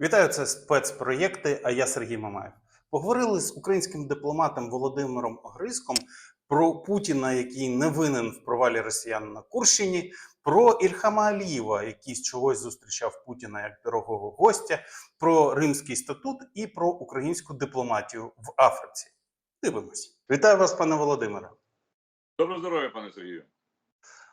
Вітаю, це спецпроєкти. А я Сергій Мамаєв. Поговорили з українським дипломатом Володимиром Огриском про Путіна, який не винен в провалі росіян на Курщині, про Ільхама Алієва, який з чогось зустрічав Путіна як дорогого гостя, про Римський статут і про українську дипломатію в Африці. Дивимось. Вітаю вас, пане Володимире. Доброго здоров'я, пане Сергію.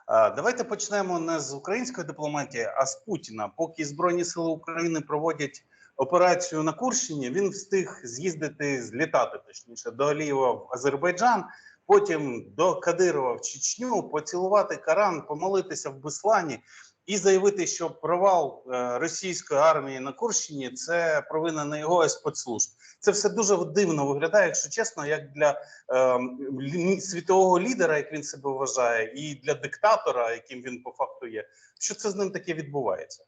Давайте почнемо не з української дипломатії, а з Путіна. Поки Збройні сили України проводять операцію на Курщині, він встиг з'їздити, злітати точніше до Алієва в Азербайджан, потім до Кадирова в Чечню, поцілувати Каран, помолитися в Беслані і заявити, що провал е, російської армії на Курщині це провина не його спецслужб. Це все дуже дивно виглядає, якщо чесно, як для е, світового лідера, як він себе вважає, і для диктатора, яким він по факту є. Що це з ним таке відбувається?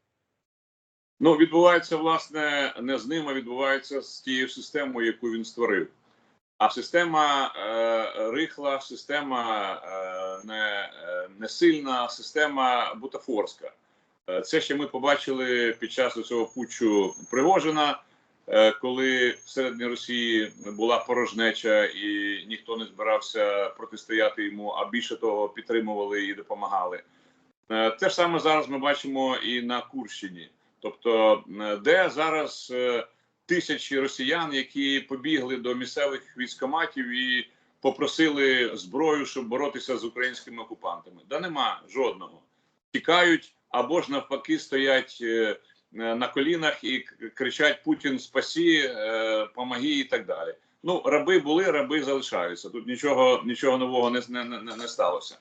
Ну, відбувається, власне, не з ним, а відбувається з тією системою, яку він створив. А система е, рихла, система е, не, е, не сильна, система бутафорська. Е, це ще ми побачили під час цього путчу Пригожина, е, коли всередині Росії була порожнеча і ніхто не збирався протистояти йому, а більше того, підтримували і допомагали. Е, Те ж саме зараз ми бачимо і на Курщині. Тобто, е, де зараз е, тисячі росіян, які побігли до місцевих військоматів і попросили зброю, щоб боротися з українськими окупантами. Да нема жодного. Тікають або ж навпаки стоять е, на колінах і кричать Путін спасі, е, помоги і так далі. Ну, раби були, раби залишаються. Тут нічого, нічого нового не, не, не сталося.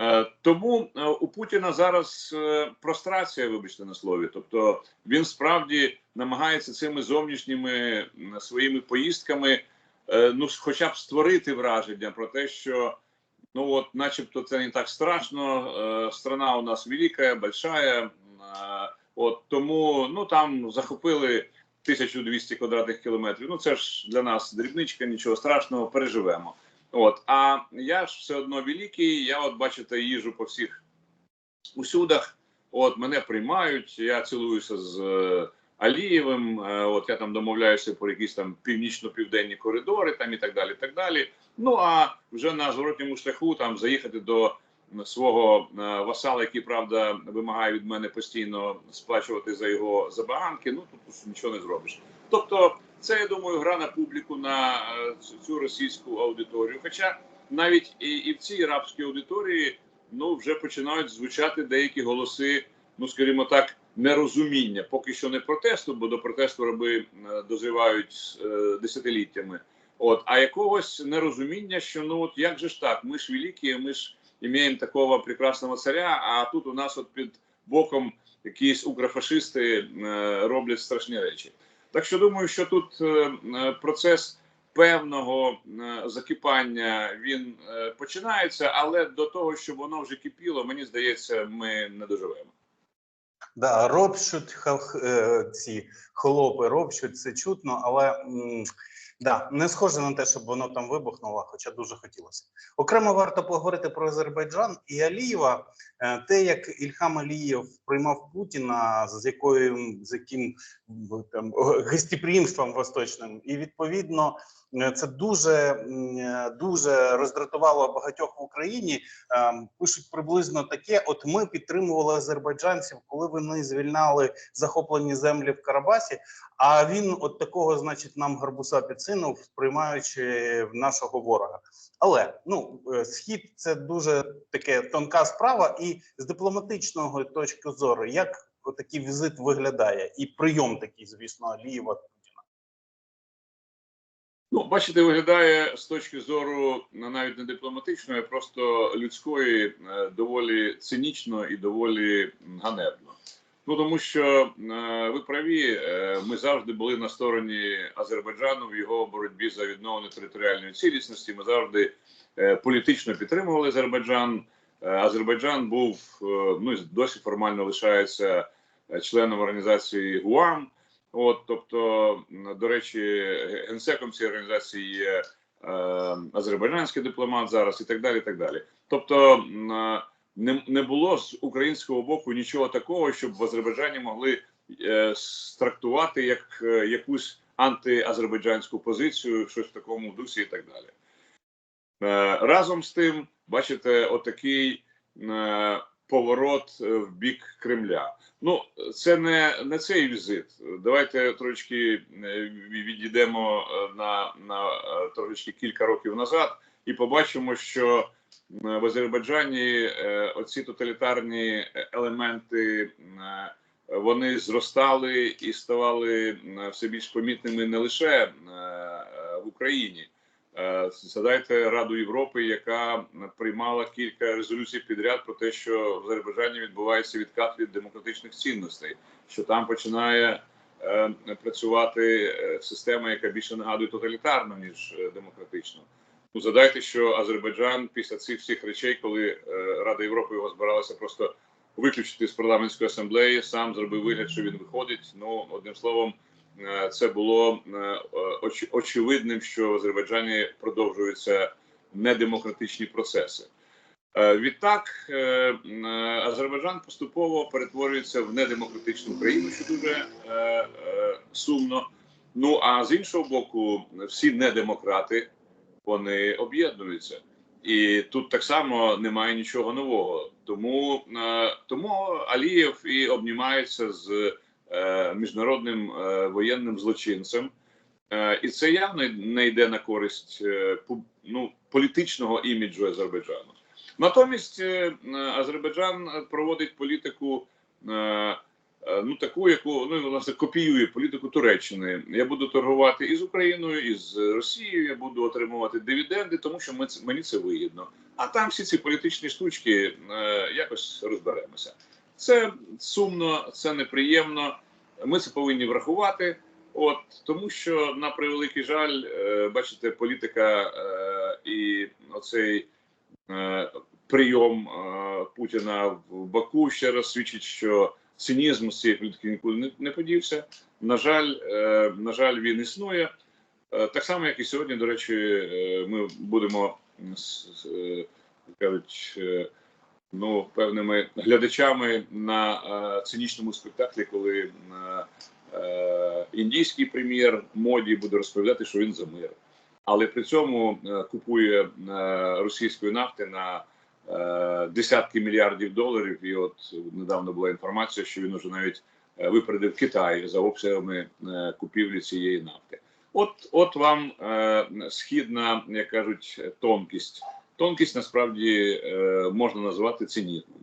Е, Тому е, у Путіна зараз е, прострація, вибачте на слові. Тобто він справді намагається цими зовнішніми своїми поїздками, ну, хоча б створити враження про те, що ну от, начебто, це не так страшно. Страна у нас велика, большая. От тому ну там захопили 1200 квадратних кілометрів. Ну це ж для нас дрібничка, нічого страшного, переживемо. От, а я ж все одно великий. Я, от бачите, їжу по всіх усюдах. От мене приймають. Я цілуюся з е, Алієвим. е, от я там домовляюся про якісь там північно-південні коридори, там і так далі. так далі. Ну а вже на зворотньому шляху там заїхати до свого е, васала, який правда вимагає від мене постійно сплачувати за його забаганки. Ну тут нічого не зробиш. Тобто, це я думаю, гра на публіку на е, цю- російську аудиторію. Хоча навіть і, і в цій арабській аудиторії ну вже починають звучати деякі голоси, ну скажімо так, нерозуміння. Поки що не протесту, бо до протесту раби е, дозрівають е, десятиліттями. От, а якогось нерозуміння, що ну от як же ж так, ми ж великі, ми ж маємо такого прекрасного царя, а тут у нас от під боком якісь укрофашисти е, роблять страшні речі. Так що думаю, що тут е, е, процес певного е, закипання він починається, але до того, щоб воно вже кипіло, мені здається, ми не доживемо. Да, ропщуть ці хлопи, ропщуть, це чутно, але да, не схоже на те, щоб воно там вибухнуло, хоча дуже хотілося. Окремо варто поговорити про Азербайджан і Алієва. Е, Те, як Ільхам Алієв приймав Путіна, з якою з яким там гостеприємством восточним, і відповідно це дуже е, дуже роздратувало багатьох в Україні. Ем, пишуть приблизно таке: от ми підтримували азербайджанців, коли вони звільняли захоплені землі в Карабасі. А він от такого, значить, нам гарбуса підсинув, приймаючи нашого ворога. Але ну е, схід це дуже таке тонка справа, і з дипломатичного точки зору, як такий візит виглядає, і прийом такий, звісно, Алієва. Ну, бачите, виглядає з точки зору навіть не дипломатичної, а просто людської, е, доволі цинічно і доволі ганебно. Ну тому що е, ви праві, е, ми завжди були на стороні Азербайджану в його боротьбі за відновлення територіальної цілісності. Ми завжди політично підтримували Азербайджан. Азербайджан був ну досі формально лишається членом організації ГУАМ. От, тобто, до речі, генсеком цієї організації є е, азербайджанський дипломат зараз, і так далі. і так далі. Тобто, е, не, не було з українського боку нічого такого, щоб в Азербайджані могли е, страктувати як якусь антиазербайджанську позицію, щось в такому дусі і так далі. Разом з тим, бачите, отакий е, поворот е, в бік Кремля. Ну, це не, не цей візит. Давайте трошки е, відійдемо е, на, на трошечки кілька років назад і побачимо, що в Азербайджані оці тоталітарні елементи вони зростали і ставали все більш помітними не лише в Україні. Е, Згадайте Раду Європи, яка приймала кілька резолюцій підряд про те, що в Азербайджані відбувається відкат від демократичних цінностей, що там починає е, працювати е, система, яка більше нагадує тоталітарну ніж демократичну. Ну, згадайте, що Азербайджан після цих всіх речей, коли Рада Європи його збиралася просто виключити з парламентської асамблеї, сам зробив вигляд, що він виходить. Ну одним словом, це було е, оч- очевидним, що в Азербайджані продовжуються недемократичні процеси. Е, Відтак е, е, Азербайджан поступово перетворюється в недемократичну країну, що дуже е, е, сумно. Ну а з іншого боку, всі недемократи вони об'єднуються, і тут так само немає нічого нового. Тому, е, тому Алієв і обнімається з е, міжнародним е, воєнним злочинцем. Е, І це явно не йде на користь е, ну, політичного іміджу Азербайджану. Натомість е, е, Азербайджан проводить політику е, е, ну таку, яку ну власне копіює політику Туреччини. Я буду торгувати і з Україною, і з Росією. Я буду отримувати дивіденди, тому що мені це вигідно. А там всі ці політичні штучки е, якось розберемося. Це сумно, це неприємно. Ми це повинні врахувати. От тому, що на превеликий жаль, е, бачите, політика е, і оцей е, прийом Путіна в Баку ще раз свідчить, що цинізм з цієї політики нікуди не, подівся. На жаль, на жаль, він існує. Так само, як і сьогодні, до речі, ми будемо кажуть. Ну, певними глядачами на е, цинічному спектаклі, коли е, е, індійський прем'єр моді буде розповідати, що він за мир, але при цьому е, купує е, російської нафти на е, десятки мільярдів доларів. І от недавно була інформація, що він уже навіть е, випередив Китай за обсягами е, купівлі цієї нафти. От, от вам е, східна, як кажуть, тонкість. Тонкість насправді е, можна назвати цинізмом.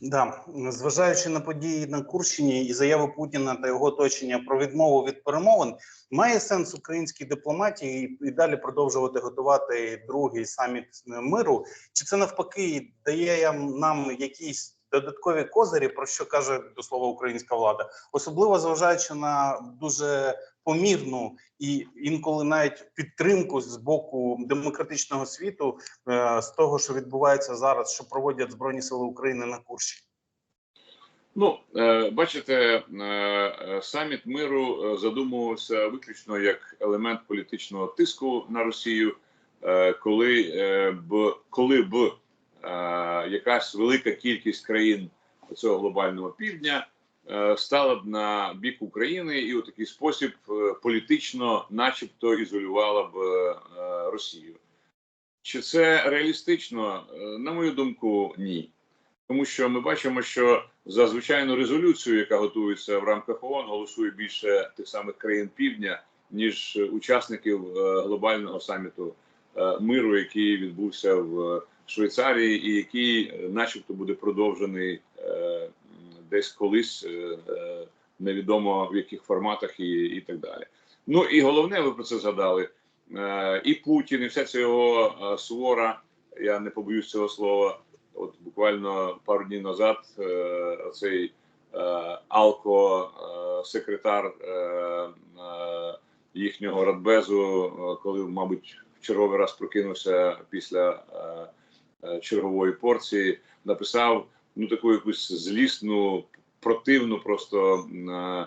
Да, зважаючи на події на Курщині і заяви Путіна та його оточення про відмову від перемовин, має сенс українській дипломатії і далі продовжувати готувати другий саміт миру? Чи це навпаки дає нам якісь додаткові козирі, про що каже до слова українська влада, особливо зважаючи на дуже помірну і інколи навіть підтримку з боку демократичного світу е, з того, що відбувається зараз, що проводять збройні сили України на Курщині? Ну, е, бачите, е, саміт миру задумувався виключно як елемент політичного тиску на Росію, коли б коли б якась велика кількість країн цього глобального півдня стала б на бік України і у такий спосіб е, політично, начебто, ізолювала б е, Росію. Чи це реалістично? Е, На мою думку, ні. Тому що ми бачимо, що за звичайну резолюцію, яка готується в рамках ООН, голосує більше тих самих країн півдня, ніж учасників е, глобального саміту е, миру, який відбувся в Швейцарії, і який, е, начебто, буде продовжений е, десь колись, е, е, невідомо в яких форматах і, і так далі. Ну і головне, ви про це згадали. е, І Путін, і вся ця його свора, я не побоюсь цього слова. От буквально пару днів назад цей алко секретар е, їхнього радбезу, коли, мабуть, в черговий раз прокинувся після чергової порції, написав ну таку якусь злісну, противну просто е,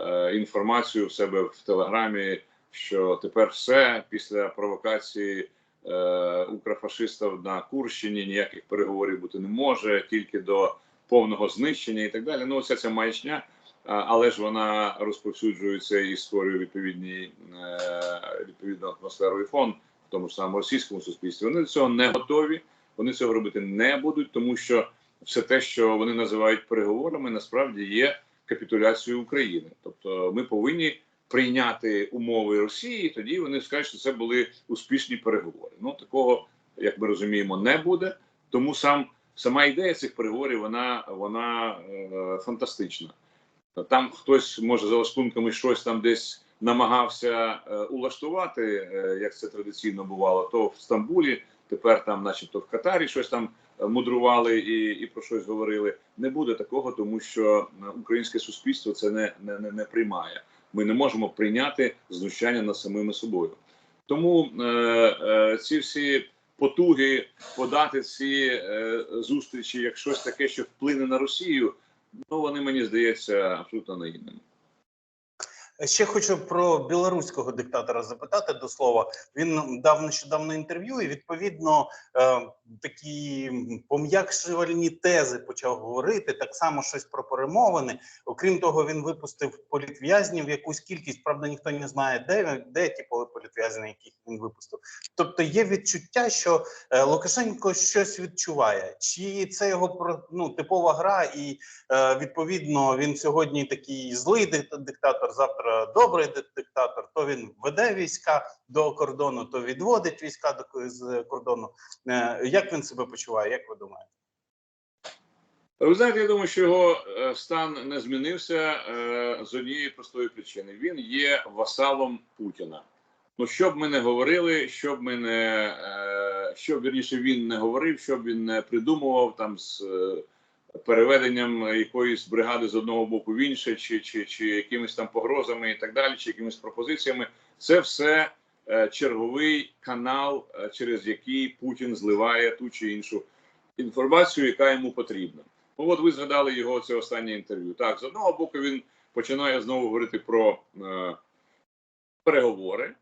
е, інформацію в себе в телеграмі, що тепер все після провокації е, укрофашистів на Курщині ніяких переговорів бути не може, тільки до повного знищення і так далі. Ну, оця ця маячня, але ж вона розповсюджується і створює відповідні е, відповідну атмосферу і фон в тому ж самому російському суспільстві. Вони до цього не готові. Вони цього робити не будуть, тому що все те, що вони називають переговорами, насправді є капітуляцією України. Тобто, ми повинні прийняти умови Росії, і тоді вони скажуть, що це були успішні переговори. Ну такого, як ми розуміємо, не буде. Тому сам сама ідея цих переговорів вона, вона е, фантастична. Там хтось може за лаштунками щось там десь намагався е, улаштувати, е, як це традиційно бувало, то в Стамбулі, тепер там, начебто, в Катарі щось там мудрували і, і про щось говорили. Не буде такого, тому що е, українське суспільство це не, не, не, не приймає. Ми не можемо прийняти знущання над самими собою. Тому е, е, ці всі потуги подати ці е, зустрічі як щось таке, що вплине на Росію, ну вони мені здається абсолютно наївними. Ще хочу про білоруського диктатора запитати до слова. Він дав нещодавно інтерв'ю, і відповідно е, такі пом'якшувальні тези почав говорити. Так само щось про перемовини. Окрім того, він випустив політв'язнів якусь кількість. Правда, ніхто не знає, де де ті політв'язні, яких він випустив. Тобто є відчуття, що е, Лукашенко щось відчуває, чи це його ну, типова гра, і Е, Відповідно, він сьогодні такий злий диктатор, завтра добрий диктатор. То він веде війська до кордону, то відводить війська до з кордону. Е, Як він себе почуває? Як ви думаєте? Ви знаєте, я думаю, що його е, стан не змінився е, з однієї простої причини. Він є васалом Путіна. Ну, що б ми не говорили, що б ми не е, що вірніше він не говорив, що б він не придумував там з е, переведенням якоїсь бригади з одного боку в інше, чи, чи, чи якимись там погрозами і так далі, чи якимись пропозиціями, це все е, черговий канал, е, через який Путін зливає ту чи іншу інформацію, яка йому потрібна. Ну, от ви згадали його це останнє інтерв'ю. Так, з одного боку, він починає знову говорити про е, переговори,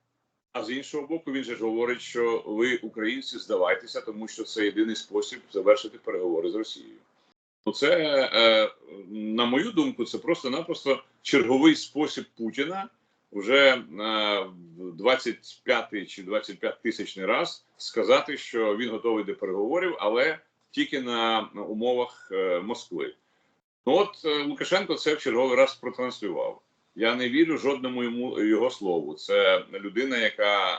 а з іншого боку, він же ж говорить, що ви, українці, здавайтеся, тому що це єдиний спосіб завершити переговори з Росією. Це, е, на мою думку, це просто-напросто черговий спосіб Путіна вже е, в 25 чи 25 тисячний раз сказати, що він готовий до переговорів, але тільки на умовах е, Москви. Ну от е, Лукашенко це в черговий раз протранслював. Я не вірю жодному йому його слову. Це людина, яка е,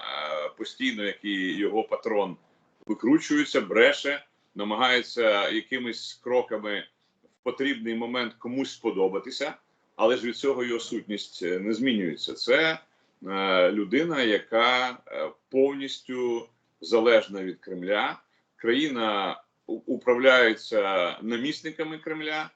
постійно, як і його патрон, викручується, бреше, намагається якимись кроками в потрібний момент комусь сподобатися, але ж від цього його сутність е, не змінюється. Це е, людина, яка е, повністю залежна від Кремля. Країна управляється намісниками Кремля.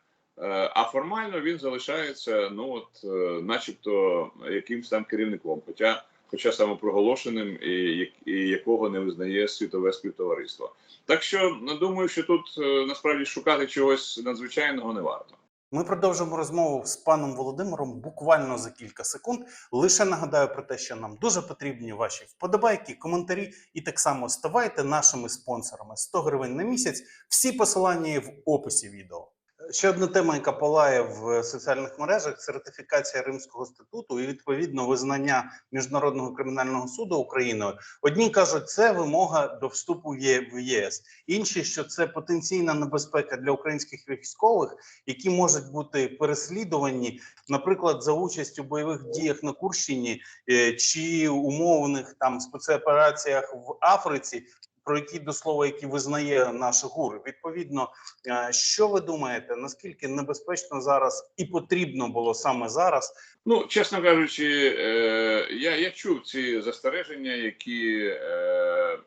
А формально він залишається, ну от, начебто, якимсь там керівником, хоча, хоча самопроголошеним, і, і якого не визнає світове співтовариство. Так що ну, думаю, що тут е, насправді шукати чогось надзвичайного не варто. Ми продовжимо розмову з паном Володимиром буквально за кілька секунд. Лише нагадаю про те, що нам дуже потрібні ваші вподобайки, коментарі, і так само ставайте нашими спонсорами 100 гривень на місяць. Всі посилання є в описі відео. Ще одна тема, яка палає в соціальних мережах: сертифікація Римського статуту і відповідно визнання міжнародного кримінального суду Україною. Одні кажуть, це вимога до вступу в ЄС, інші, що це потенційна небезпека для українських військових, які можуть бути переслідувані, наприклад, за участь у бойових діях на Курщині е, чи умовних там спецопераціях в Африці. Про які до слова, які визнає наш ГУР, відповідно, е, що ви думаєте, наскільки небезпечно зараз і потрібно було саме зараз Ну, чесно кажучи, е, я, я чув ці застереження, які е,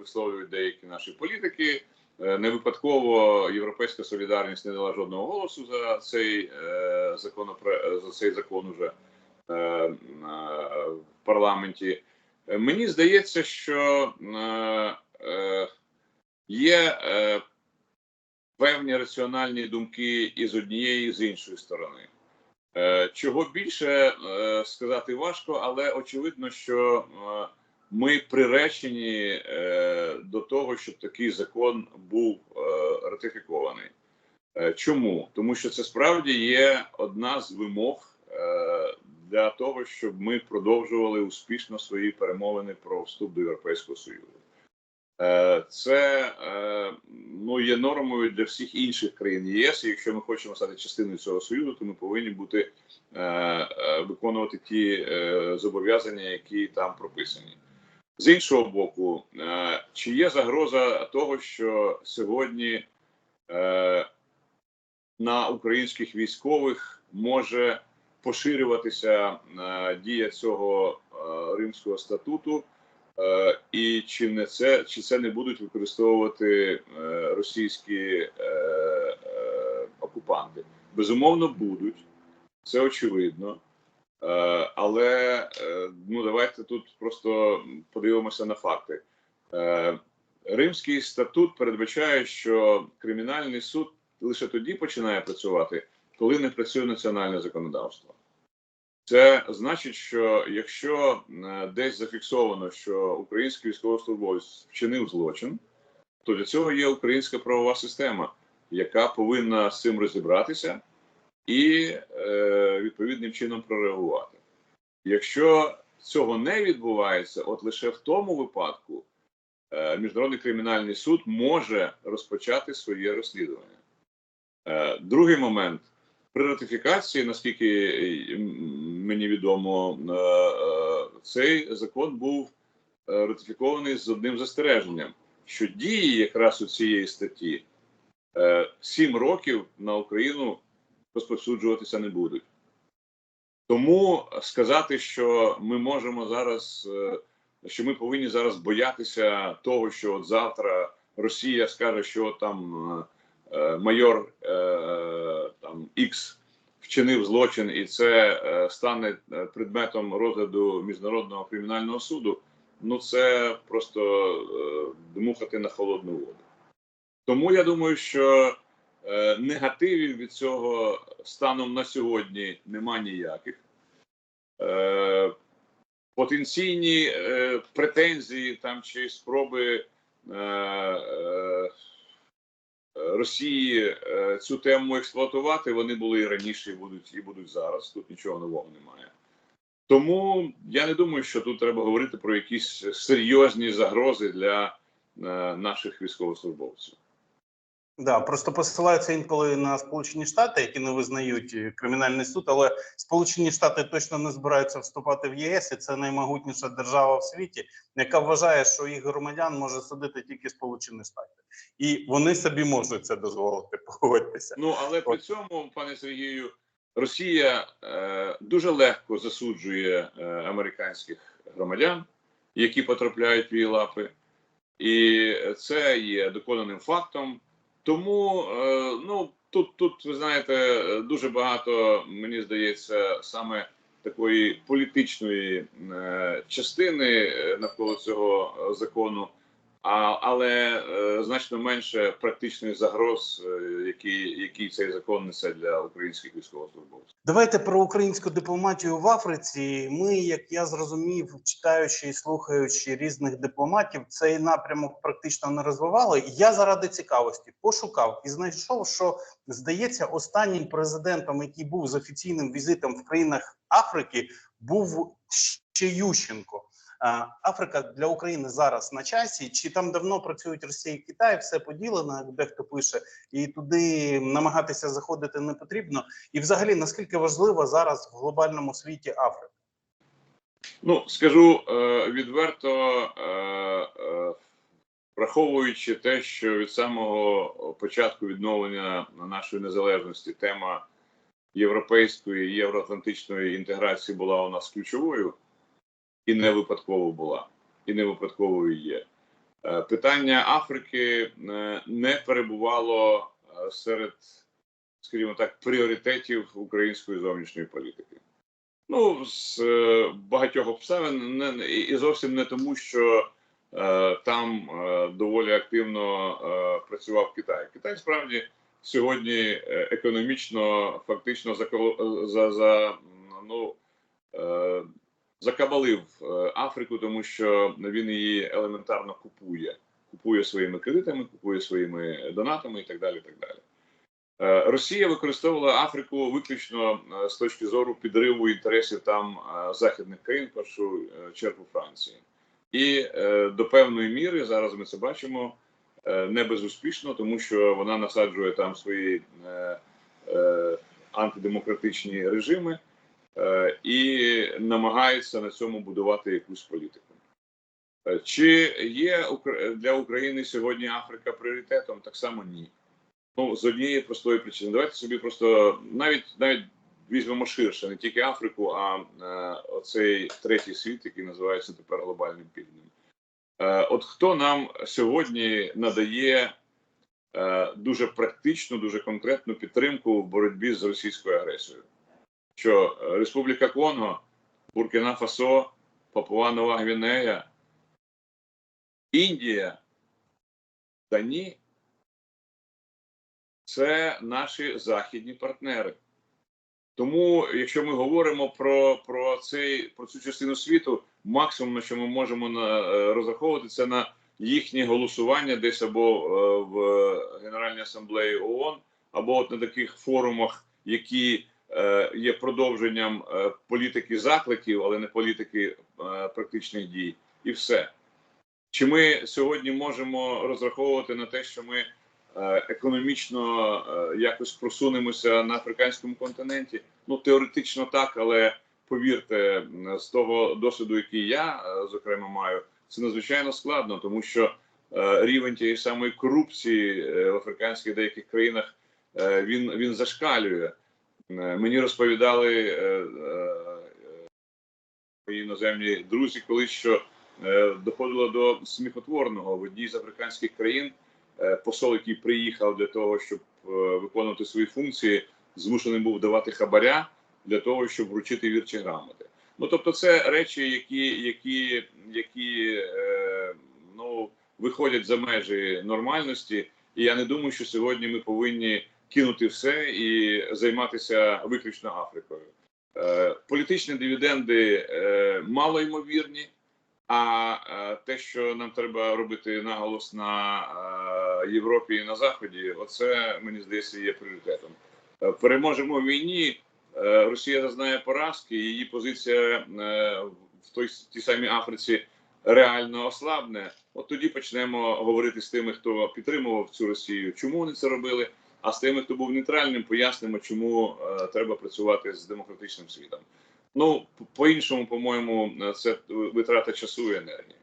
висловлюють деякі наші політики. Не випадково Європейська солідарність не дала жодного голосу за цей е, за цей закон уже в парламенті. Мені здається, що є е, певні раціональні думки і з однієї, і з іншої сторони. Е, Чого більше е, сказати важко, але очевидно, що е, ми приречені е, до того, щоб такий закон був е, ратифікований. Е, Чому? Тому що це справді є одна з вимог е, для того, щоб ми продовжували успішно свої перемовини про вступ до Європейського Союзу. Е, Це е, ну, є нормою для всіх інших країн ЄС. Якщо ми хочемо стати частиною цього союзу, то ми повинні бути е, виконувати ті зобов'язання, які там прописані. З іншого боку, чи є загроза того, що сьогодні на українських військових може поширюватися дія цього римського статуту, і чи не це чи це не будуть використовувати е, російські е, е, окупанти? Безумовно, будуть це очевидно. Е, Але е, ну давайте тут просто подивимося на факти. Е, Римський статут передбачає, що кримінальний суд лише тоді починає працювати, коли не працює національне законодавство. Це значить, що якщо е, десь зафіксовано, що український військовослужбовець вчинив злочин, то для цього є українська правова система, яка повинна з цим розібратися і е, відповідним чином прореагувати. Якщо цього не відбувається, от лише в тому випадку е, Міжнародний кримінальний суд може розпочати своє розслідування. Е, другий момент при ратифікації, наскільки мені відомо, е, е, цей закон був е, ратифікований з одним застереженням, що дії якраз у цієї статті сім років на Україну розповсюджуватися не будуть. Тому сказати, що ми можемо зараз, що ми повинні зараз боятися того, що от завтра Росія скаже, що там майор там X вчинив злочин, і це е, стане е, предметом розгляду міжнародного кримінального суду. Ну це просто е, дмухати на холодну воду. Тому я думаю, що негативів від цього станом на сьогодні нема ніяких. Потенційні претензії там чи спроби Росії е, цю тему експлуатувати, вони були і раніше, і будуть, і будуть зараз. Тут нічого нового немає. Тому я не думаю, що тут треба говорити про якісь серйозні загрози для е, наших військовослужбовців. Да, просто посилаються інколи на Сполучені Штати, які не визнають е, кримінальний суд, але Сполучені Штати точно не збираються вступати в ЄС, і це наймогутніша держава в світі, яка вважає, що їх громадян може судити тільки Сполучені Штати, і вони собі можуть це дозволити. Погодьтеся. Ну але при цьому, пане Сергію, Росія е, дуже легко засуджує е, американських громадян, які потрапляють в її лапи, і це є доконаним фактом. Тому е, ну тут, тут ви знаєте, дуже багато мені здається саме такої політичної е, частини е, навколо цього закону. А, але е, значно менше практичних загроз, е, які, які цей закон несе для українських військовослужбовців. Давайте про українську дипломатію в Африці. Ми, як я зрозумів, читаючи і слухаючи різних дипломатів, цей напрямок практично не розвивали. Я заради цікавості пошукав і знайшов, що здається, останнім президентом, який був з офіційним візитом в країнах Африки, був ще Ющенко. Африка для України зараз на часі. Чи там давно працюють Росія і Китай? Все поділено, як дехто пише, і туди намагатися заходити не потрібно. І, взагалі, наскільки важлива зараз в глобальному світі Африка? Ну скажу е, відверто, е, е, враховуючи те, що від самого початку відновлення нашої незалежності тема європейської євроатлантичної інтеграції була у нас ключовою і не випадково була, і не випадковою є. Е, Питання Африки е, не перебувало е, серед, скажімо так, пріоритетів української зовнішньої політики. Ну, з багатьох обставин не, і зовсім не тому, що е, там е, доволі активно е, працював Китай. Китай справді сьогодні економічно фактично закол- за, за ну, е, закабалив е, Африку, тому що він її елементарно купує. Купує своїми кредитами, купує своїми донатами і так далі. І так далі. Е, Росія використовувала Африку виключно е, з точки зору підриву інтересів там західних країн, в першу чергу Франції, і до певної міри зараз ми це бачимо не безуспішно, тому що вона насаджує там свої антидемократичні режими і намагається на цьому будувати якусь політику. Е, Чи є для України сьогодні Африка пріоритетом? Так само ні. Ну, з однієї простої причини. Давайте собі просто навіть навіть візьмемо ширше, не тільки Африку, а е, оцей третій світ, який називається тепер глобальним півднем. Е, от хто нам сьогодні надає е, дуже практичну, дуже конкретну підтримку в боротьбі з російською агресією? Що е, Республіка Конго, Буркіна Фасо, Папуа Нова Гвінея, Індія та ні це наші західні партнери. Тому, якщо ми говоримо про, про, цей, про цю частину світу, максимум, що ми можемо на, е, розраховувати, це на їхнє голосування десь або е, в Генеральній асамблеї ООН, або от на таких форумах, які є продовженням е, політики закликів, але не політики е, практичних дій, і все. Чи ми сьогодні можемо розраховувати на те, що ми е, економічно е, якось просунемося на африканському континенті? Ну теоретично так, але повірте, з того досвіду, який я е, зокрема маю, це надзвичайно складно, тому що е, рівень тієї самої корупції е, в африканських деяких країнах е, він, він зашкалює. Е, Мені розповідали е, е, мої іноземні друзі, колись що доходило до сміхотворного в одній з африканських країн. Посол, який приїхав для того, щоб виконувати свої функції, змушений був давати хабаря для того, щоб вручити вірчі грамоти. Ну тобто, це речі, які, які, які ну виходять за межі нормальності. І я не думаю, що сьогодні ми повинні кинути все і займатися виключно Африкою. Е, політичні дивіденди е, малоймовірні. А е, те, що нам треба робити наголос на Європі і на Заході, оце мені здається є пріоритетом. Переможемо в війні. Росія зазнає поразки, її позиція в той тій самій Африці реально ослабне. От тоді почнемо говорити з тими, хто підтримував цю Росію, чому вони це робили. А з тими, хто був нейтральним, пояснимо, чому е, треба працювати з демократичним світом. Ну, по-іншому, по-моєму, е, це витрата часу і енергії.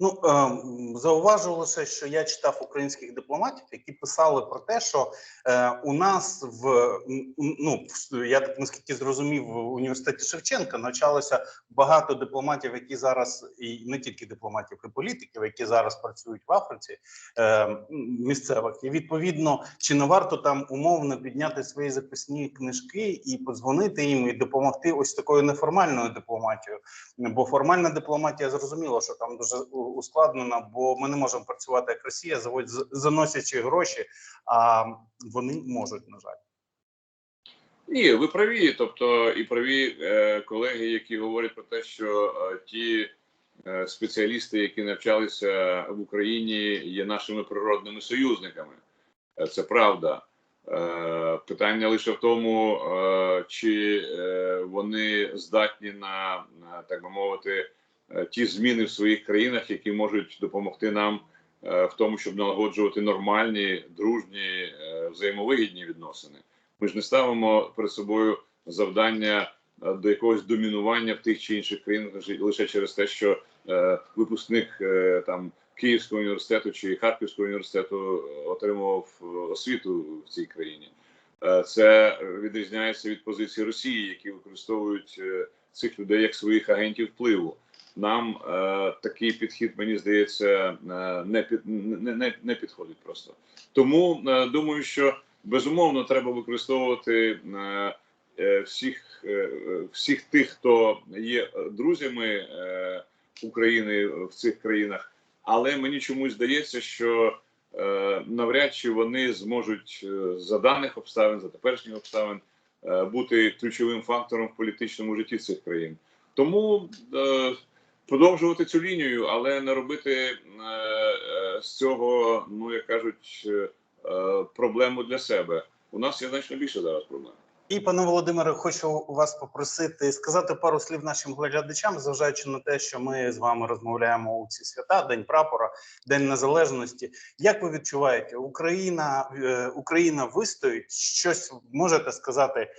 Ну е, зауважу лише, що я читав українських дипломатів, які писали про те, що е, у нас в ну я так наскільки зрозумів, в університеті Шевченка навчалося багато дипломатів, які зараз і не тільки дипломатів, і політиків, які зараз працюють в Африці е, місцевих. І відповідно, чи не варто там умовно підняти свої записні книжки і подзвонити їм і допомогти ось такою неформальною дипломатією. Бо формальна дипломатія зрозуміло, що там дуже ускладнена, бо ми не можемо працювати як Росія, заносячи гроші, а вони можуть, на жаль. Ні, ви праві. Тобто, і праві е, колеги, які говорять про те, що е, ті е, спеціалісти, які навчалися в Україні, є нашими природними союзниками. Е, Це правда. Е, питання лише в тому, е, чи е, вони здатні на, на так би мовити, ті зміни в своїх країнах, які можуть допомогти нам е, в тому, щоб налагоджувати нормальні, дружні, е, взаємовигідні відносини. Ми ж не ставимо перед собою завдання е, до якогось домінування в тих чи інших країнах лише- через те, що е, випускник е, там Київського університету чи Харківського університету отримував е, освіту в цій країні. Е, Це відрізняється від позиції Росії, які використовують е, цих людей як своїх агентів впливу. Нам е, такий підхід, мені здається, е, не, під, не, не, не підходить просто. Тому е, думаю, що безумовно треба використовувати е, е, всіх, е, е, всіх тих, хто є друзями е, України в цих країнах, але мені чомусь здається, що е, навряд чи вони зможуть за даних обставин, за теперішніх обставин бути ключовим фактором в політичному житті цих країн. Тому продовжувати цю лінію, але не робити е, е, з цього, ну як кажуть, е, проблему для себе. У нас є значно більше зараз проблем. І, пане Володимире, хочу вас попросити сказати пару слів нашим глядачам, зважаючи на те, що ми з вами розмовляємо у ці свята, День прапора, День Незалежності. Як ви відчуваєте, Україна, Україна вистоїть? Щось можете сказати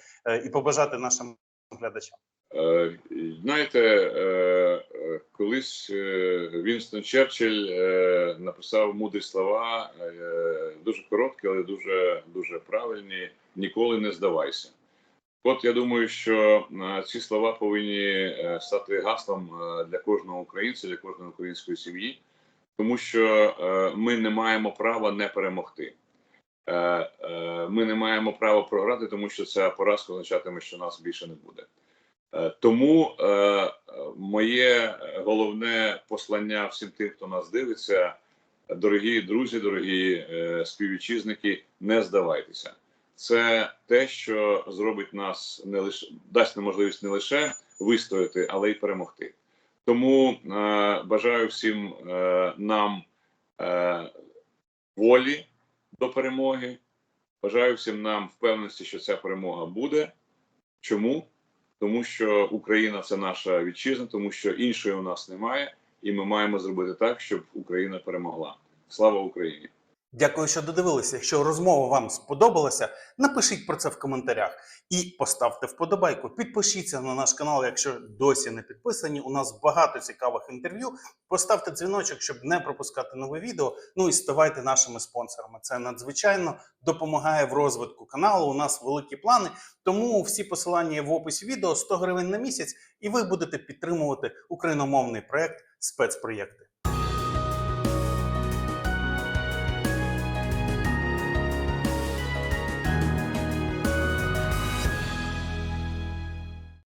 і побажати нашим глядачам? Знаєте, е, е, колись е, Вінстон Черчилль написав мудрі слова, дуже короткі, але дуже, дуже правильні. Ніколи не здавайся. От я думаю, що ці слова повинні стати гаслом для кожного українця, для кожної української сім'ї, тому що ми не маємо права не перемогти. Ми не маємо права програти, тому що ця поразка означатиме, що нас більше не буде. Е, Тому е, моє головне послання всім тим, хто нас дивиться, дорогі друзі, дорогі е, співвітчизники, не здавайтеся. Це те, що зробить нас не лише дасть нам можливість не лише вистояти, але й перемогти. Тому е, бажаю всім е, нам е, волі до перемоги. Бажаю всім нам впевненості, що ця перемога буде. Чому? Тому що Україна це наша вітчизна, тому що іншої у нас немає, і ми маємо зробити так, щоб Україна перемогла. Слава Україні! Дякую, що додивилися. Якщо розмова вам сподобалася, напишіть про це в коментарях і поставте вподобайку. Підпишіться на наш канал, якщо досі не підписані. У нас багато цікавих інтерв'ю. Поставте дзвіночок, щоб не пропускати нове відео. Ну і ставайте нашими спонсорами. Це надзвичайно допомагає в розвитку каналу. У нас великі плани. Тому всі посилання є в описі відео 100 гривень на місяць, і ви будете підтримувати україномовний проект спецпроєкти.